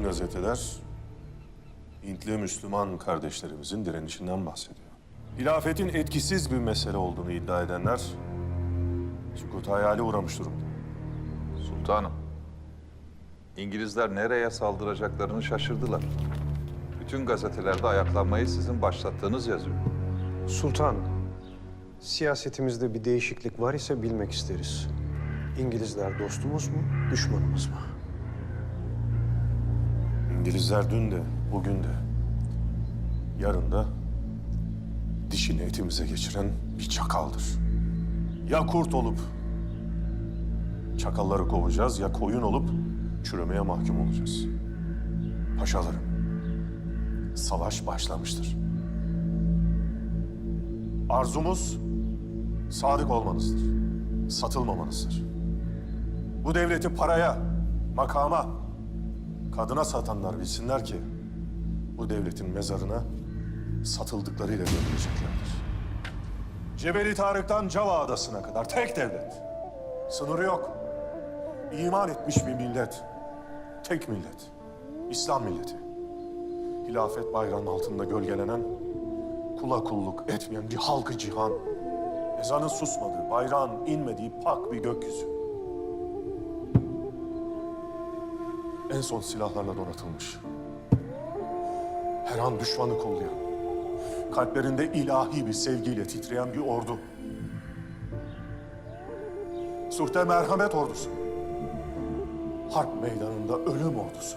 bütün gazeteler Hintli Müslüman kardeşlerimizin direnişinden bahsediyor. Hilafetin etkisiz bir mesele olduğunu iddia edenler sükut hayali uğramış durumda. Sultanım, İngilizler nereye saldıracaklarını şaşırdılar. Bütün gazetelerde ayaklanmayı sizin başlattığınız yazıyor. Sultan, siyasetimizde bir değişiklik var ise bilmek isteriz. İngilizler dostumuz mu, düşmanımız mı? İngilizler dün de, bugün de, yarın da dişini etimize geçiren bir çakaldır. Ya kurt olup çakalları kovacağız ya koyun olup çürümeye mahkum olacağız. Paşalarım, savaş başlamıştır. Arzumuz sadık olmanızdır, satılmamanızdır. Bu devleti paraya, makama, kadına satanlar bilsinler ki bu devletin mezarına satıldıklarıyla gömüleceklerdir. Cebeli Tarık'tan Cava Adası'na kadar tek devlet. Sınırı yok. İman etmiş bir millet. Tek millet. İslam milleti. Hilafet bayrağının altında gölgelenen, kula kulluk etmeyen bir halkı cihan. Ezanın susmadığı, bayrağın inmediği pak bir gökyüzü. En son silahlarla donatılmış. Her an düşmanı kollayan, kalplerinde ilahi bir sevgiyle titreyen bir ordu. Suhte merhamet ordusu. Harp meydanında ölüm ordusu.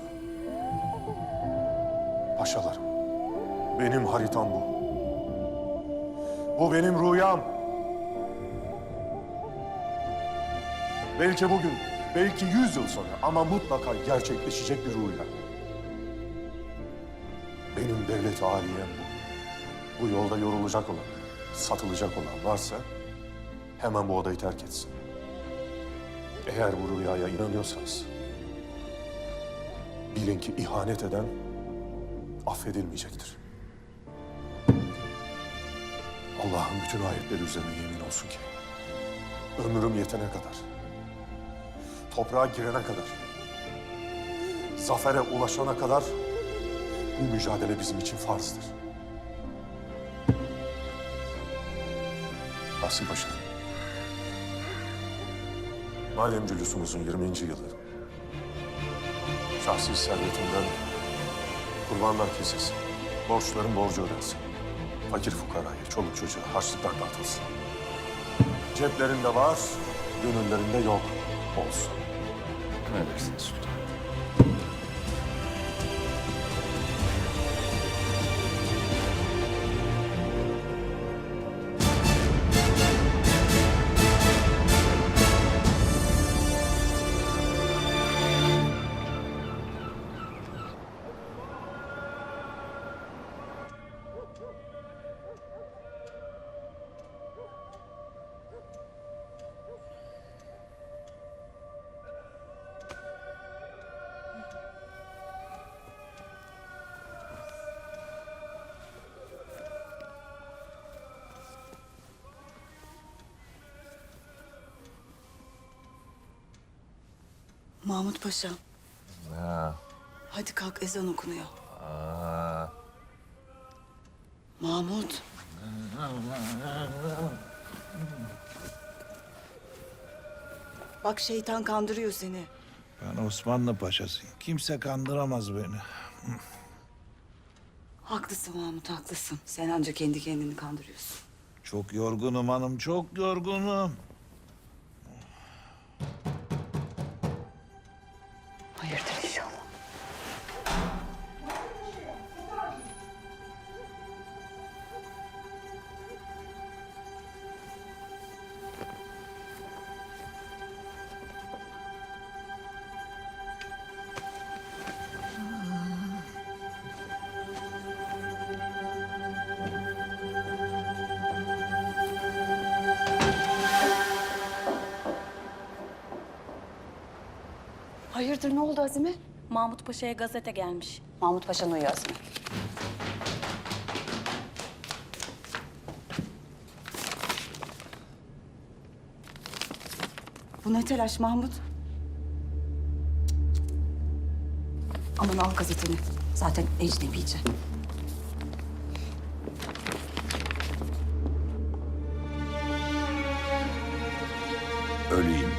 Paşalarım, benim haritam bu. Bu benim rüyam. Belki bugün, belki yüz yıl sonra ama mutlaka gerçekleşecek bir rüya. Benim devlet aliyem bu. Bu yolda yorulacak olan, satılacak olan varsa hemen bu odayı terk etsin. Eğer bu rüyaya inanıyorsanız bilin ki ihanet eden affedilmeyecektir. Allah'ın bütün ayetleri üzerine yemin olsun ki ömrüm yetene kadar, toprağa girene kadar, zafere ulaşana kadar bu mücadele bizim için farzdır. Asım Paşa. Malem Cülüsümüzün 20. yılı. Şahsi servetinden kurbanlar kesilsin. Borçların borcu ödensin. Fakir fukaraya, çoluk çocuğa harçlıklar dağıtılsın. Ceplerinde var, gönüllerinde yok olsun. Emredersiniz sultanım. Mahmut Paşa. Ha, Hadi kalk ezan okunuyor. aa, Mahmut. Bak şeytan kandırıyor seni. Ben Osmanlı paşasıyım. Kimse kandıramaz beni. Haklısın Mahmut haklısın. Sen ancak kendi kendini kandırıyorsun. Çok yorgunum hanım, çok yorgunum. Hayırdır Hayırdır ne oldu Azime? Mahmut Paşa'ya gazete gelmiş. Mahmut Paşa'nın uyuyor Azime. Bu ne telaş Mahmut? Aman al gazeteni. Zaten ecnebice. Ölü imparator.